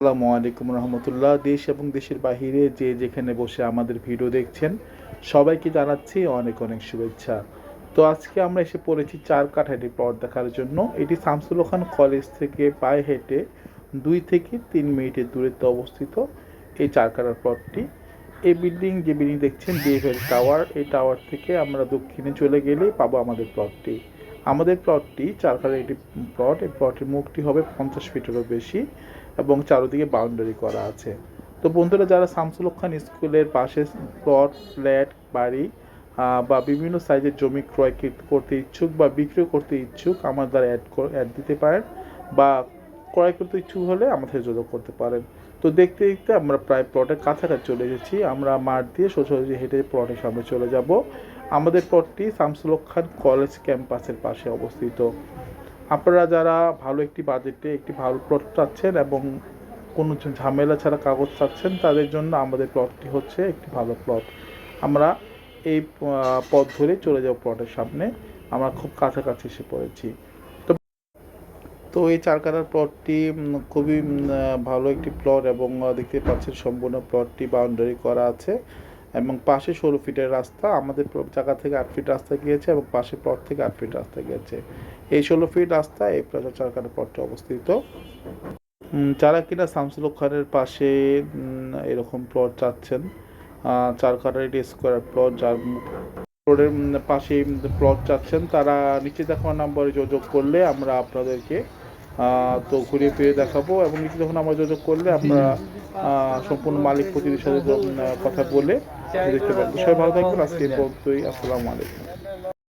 আসসালামু আলাইকুম রহমতুল্লাহ। দেশ এবং দেশের বাহিরে যে যেখানে বসে আমাদের ভিডিও দেখছেন, সবাইকে জানাচ্ছি অনেক অনেক শুভেচ্ছা। তো আজকে আমরা এসে পড়েছি চার কাঠাটি প্লট দেখার জন্য। এটি শামসুল খান কলেজ থেকে পায়ে হেঁটে দুই থেকে তিন মিনিটের দূরত্বে অবস্থিত এই চার কাঠার প্লটটি এই বিল্ডিং যে বিল্ডিং দেখছেন ডিএফএল টাওয়ার এই টাওয়ার থেকে আমরা দক্ষিণে চলে গেলেই পাবো আমাদের প্লটটি আমাদের প্লটটি চার কাঠার একটি প্লট এই প্লটের মুখটি হবে পঞ্চাশ ফিটেরও বেশি এবং চারদিকে বাউন্ডারি করা আছে। তো বন্ধুরা, যারা শামসুল খান স্কুলের পাশে প্লট ফ্ল্যাট বাড়ি বা বিভিন্ন সাইজের জমি ক্রয় করতে ইচ্ছুক বা বিক্রি করতে ইচ্ছুক আমার দ্বারা অ্যাড অ্যাড দিতে পারেন বা ক্রয় করতে ইচ্ছুক হলে আমাদের যোগাযোগ করতে পারেন। তো দেখতে দেখতে আমরা প্রায় প্লটের কাছাকাছি চলে এসেছি। আমরা মাঠ দিয়ে সোজাসুজি হেঁটে প্লটের সামনে চলে যাব। আমাদের প্লটটি শামসুল খান কলেজ ক্যাম্পাসের পাশে অবস্থিত। আপনারা যারা ভালো একটি বাজেটে একটি ভালো প্লট চাচ্ছেন এবং কোনো ঝামেলা ছাড়া কাগজ চাচ্ছেন, তাদের জন্য আমাদের প্লটটি হচ্ছে একটি ভালো প্লট আমরা এই পথ ধরে চলে যাব প্লটের সামনে। আমরা খুব কাছাকাছি এসে পড়েছি। তো এই চারকানার প্লটটি খুবই ভালো একটি প্লট এবং দেখতে পাচ্ছেন সম্পূর্ণ প্লটটি বাউন্ডারি করা আছে এবং পাশে ষোলো ফিটের রাস্তা, আমাদের জায়গা থেকে আট ফিট রাস্তা গিয়েছে এবং পাশে প্লট থেকে আট ফিট রাস্তা গিয়েছে। এই ষোলো ফিট রাস্তা, এই প্লাজা চারখানা প্লটটি অবস্থিত। যারা কিনা শামসুল খানের পাশে এরকম প্লট চাচ্ছেন চার কাটার এটি স্কোয়ার প্লট যার রোডের পাশে প্লট চাচ্ছেন, তারা নিচে দেখানো নাম্বারে যোগাযোগ করলে আমরা আপনাদেরকে তো ঘুরিয়ে ফিরে দেখাবো এবং নিচে যখন আমরা যোগাযোগ করলে আপনারা সম্পূর্ণ মালিক প্রতিনিধির সাথে কথা বলে দেখতে পারব। সবাই ভালো থাকবেন। আজকে এই পর্যন্তই। আসসালামু আলাইকুম।